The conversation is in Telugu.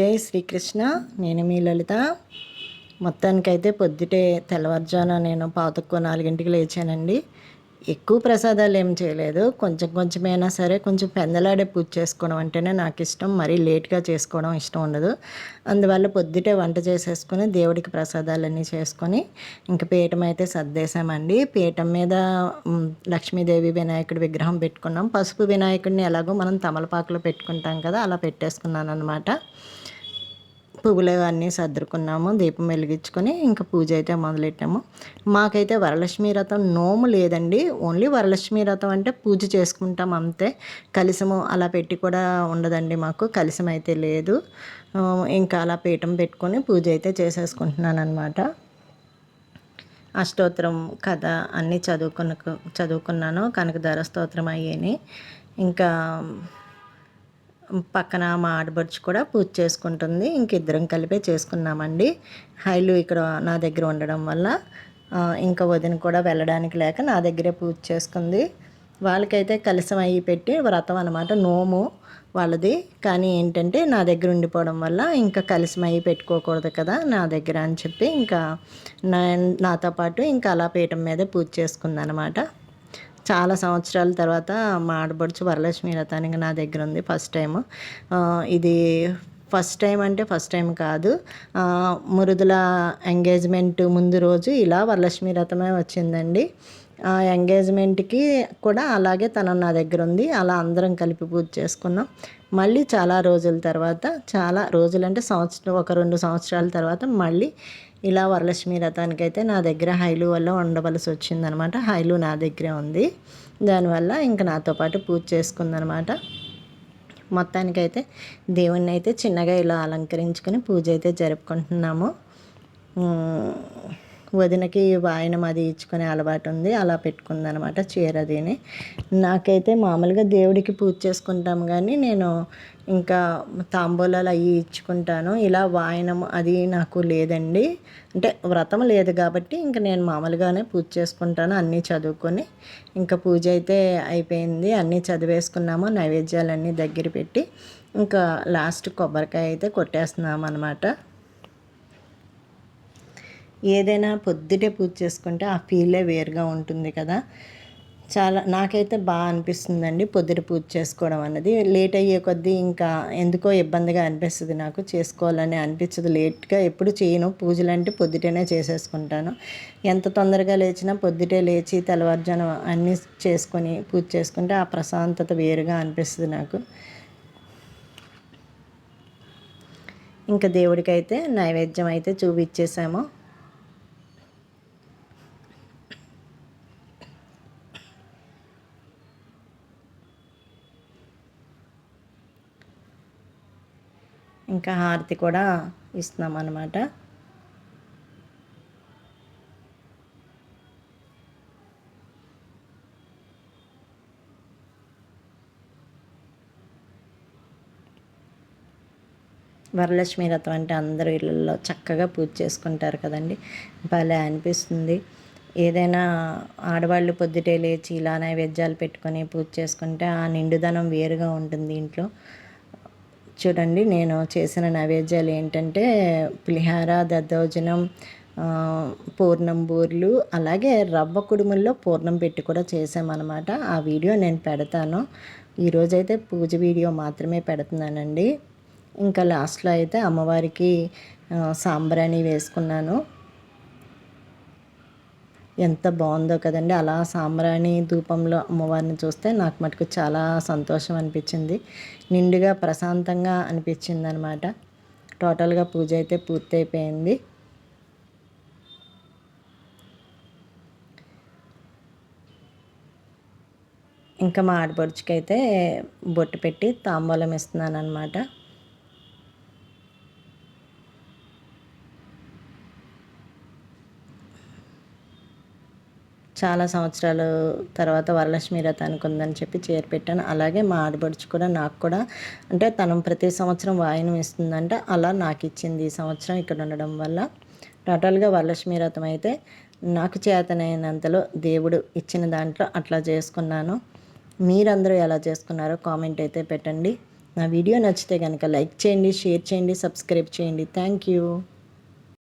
జై శ్రీకృష్ణ నేను మీ లలిత. మొత్తానికైతే పొద్దుటే తెల్లవారుజాన నేను పాతక్కువ నాలుగింటికి లేచానండి. ఎక్కువ ప్రసాదాలు ఏం చేయలేదు. కొంచెం కొంచెమైనా సరే కొంచెం పెందలాడే పూజ చేసుకోవడం అంటేనే నాకు ఇష్టం. మరీ లేట్గా చేసుకోవడం ఇష్టం ఉండదు. అందువల్ల పొద్దుటే వంట చేసేసుకుని దేవుడికి ప్రసాదాలన్నీ చేసుకొని ఇంక పీఠం అయితే సర్దేశామండి. పీఠం మీద లక్ష్మీదేవి వినాయకుడి విగ్రహం పెట్టుకున్నాం. పసుపు వినాయకుడిని ఎలాగో మనం తమలపాకులో పెట్టుకుంటాం కదా అలా పెట్టేసుకున్నాను అనమాట పువ్వులు అన్నీ సర్దుకున్నాము దీపం వెలిగించుకొని ఇంకా పూజ అయితే మొదలెట్టాము. మాకైతే వరలక్ష్మి రథం నోము లేదండి. ఓన్లీ వరలక్ష్మి రథం అంటే పూజ చేసుకుంటాం అంతే. కలిసము అలా పెట్టి కూడా ఉండదండి మాకు. కలిసం అయితే లేదు. ఇంకా అలా పీఠం పెట్టుకొని పూజ అయితే చేసేసుకుంటున్నాను అనమాట అష్టోత్తరం కథ అన్నీ చదువుకున్న చదువుకున్నాను. కనకధార స్తోత్రం అయ్యేని. ఇంకా పక్కన మా ఆడబడుచు కూడా పూజ చేసుకుంటుంది. ఇంక ఇద్దరం కలిపే చేసుకున్నామండి. హైలు ఇక్కడ నా దగ్గర ఉండడం వల్ల ఇంకా వదిన కూడా వెళ్ళడానికి లేక నా దగ్గరే పూజ చేసుకుంది. వాళ్ళకైతే కలిసం అయ్యి పెట్టి వ్రతం అనమాట నోము వాళ్ళది. కానీ ఏంటంటే నా దగ్గర ఉండిపోవడం వల్ల ఇంకా కలిసి అయ్యి పెట్టుకోకూడదు కదా నా దగ్గర అని చెప్పి ఇంకా నా నాతో పాటు ఇంకా అలా పీఠం మీద పూజ చేసుకుందనమాట చాలా సంవత్సరాల తర్వాత మా ఆడబడుచు వరలక్ష్మి రథానికి నా దగ్గర ఉంది ఫస్ట్ టైం ఇది ఫస్ట్ టైం అంటే ఫస్ట్ టైం కాదు. మురుదుల ఎంగేజ్మెంట్ ముందు రోజు ఇలా వరలక్ష్మి రథమే వచ్చిందండి. ఆ ఎంగేజ్మెంట్కి కూడా అలాగే తను నా దగ్గర ఉంది. అలా అందరం కలిపి పూజ చేసుకున్నాం. మళ్ళీ చాలా రోజుల తర్వాత చాలా రోజులు అంటే సంవత్సరం ఒక రెండు సంవత్సరాల తర్వాత మళ్ళీ ఇలా వరలక్ష్మి రథానికి అయితే నా దగ్గర హైలు వల్ల ఉండవలసి వచ్చిందనమాట. హైలు నా దగ్గరే ఉంది. దానివల్ల ఇంకా నాతో పాటు పూజ చేసుకుందనమాట. మొత్తానికైతే దేవుణ్ణి అయితే చిన్నగా ఇలా అలంకరించుకొని పూజ అయితే జరుపుకుంటున్నాము. వదినకి వాయనం అది ఇచ్చుకునే అలవాటు ఉంది. అలా పెట్టుకుందనమాట చీర అదిని నాకైతే మామూలుగా దేవుడికి పూజ చేసుకుంటాం కానీ నేను ఇంకా తాంబూలాలు అవి ఇచ్చుకుంటాను. ఇలా వాయనం అది నాకు లేదండి. అంటే వ్రతం లేదు కాబట్టి ఇంకా నేను మామూలుగానే పూజ చేసుకుంటాను అన్నీ చదువుకొని. ఇంకా పూజ అయితే అయిపోయింది. అన్నీ చదివేసుకున్నాము. నైవేద్యాలన్నీ దగ్గర పెట్టి ఇంకా లాస్ట్ కొబ్బరికాయ అయితే కొట్టేస్తున్నాం అనమాట ఏదైనా పొద్దుటే పూజ చేసుకుంటే ఆ ఫీలే వేరుగా ఉంటుంది కదా. చాలా నాకైతే బాగా అనిపిస్తుందండి పొద్దుట పూజ చేసుకోవడం అన్నది. లేట్ అయ్యే కొద్దీ ఇంకా ఎందుకో ఇబ్బందిగా అనిపిస్తుంది నాకు చేసుకోవాలని అనిపించదు లేట్గా ఎప్పుడు చేయను. పూజలు అంటే పొద్దుటనే చేసేసుకుంటాను. ఎంత తొందరగా లేచినా పొద్దుటే లేచి తెల్లవారుజానం అన్నీ చేసుకొని పూజ చేసుకుంటే ఆ ప్రశాంతత వేరుగా అనిపిస్తుంది నాకు. ఇంకా దేవుడికైతే నైవేద్యం అయితే చూపించేసాము ఇంకా హారతి కూడా ఇస్తున్నాం అన్నమాట వరలక్ష్మి రథం అంటే అందరూ ఇళ్ళల్లో చక్కగా పూజ చేసుకుంటారు కదండి. భలే అనిపిస్తుంది. ఏదైనా ఆడవాళ్ళు పొద్దుటే లేచి ఇలా నైవేద్యాలు పెట్టుకొని పూజ చేసుకుంటే ఆ నిండుదనం వేరుగా ఉంటుంది ఇంట్లో. చూడండి నేను చేసిన నైవేద్యాలు ఏంటంటే పులిహార దద్దోజనం పూర్ణం బూర్లు అలాగే రవ్వ కుడుముల్లో పూర్ణం పెట్టి కూడా చేసామన్నమాట ఆ వీడియో నేను పెడతాను. ఈరోజైతే పూజ వీడియో మాత్రమే పెడుతున్నానండి. ఇంకా లాస్ట్లో అయితే అమ్మవారికి సాంబ్రాణి వేసుకున్నాను. ఎంత బాగుందో కదండి. అలా సాంబ్రాణి ధూపంలో అమ్మవారిని చూస్తే నాకు మటుకు చాలా సంతోషం అనిపించింది. నిండుగా ప్రశాంతంగా అనిపించింది అనమాట టోటల్గా పూజ అయితే పూర్తయిపోయింది. ఇంకా మా ఆడపడుచుకైతే బొట్టు పెట్టి తాంబూలం ఇస్తున్నాను అనమాట చాలా సంవత్సరాలు తర్వాత వరలక్ష్మి రథానికి ఉందని చెప్పి చీర పెట్టాను. అలాగే మా ఆడబడుచు కూడా నాకు కూడా. అంటే తను ప్రతి సంవత్సరం వాయనం ఇస్తుందంటే అలా నాకు ఇచ్చింది ఈ సంవత్సరం ఇక్కడ ఉండడం వల్ల. టోటల్గా వరలక్ష్మి రథం అయితే నాకు చేతనైనంతలో దేవుడు ఇచ్చిన దాంట్లో అట్లా చేసుకున్నాను. మీరందరూ ఎలా చేసుకున్నారో కామెంట్ అయితే పెట్టండి. నా వీడియో నచ్చితే కనుక లైక్ చేయండి షేర్ చేయండి సబ్స్క్రైబ్ చేయండి. Thank you.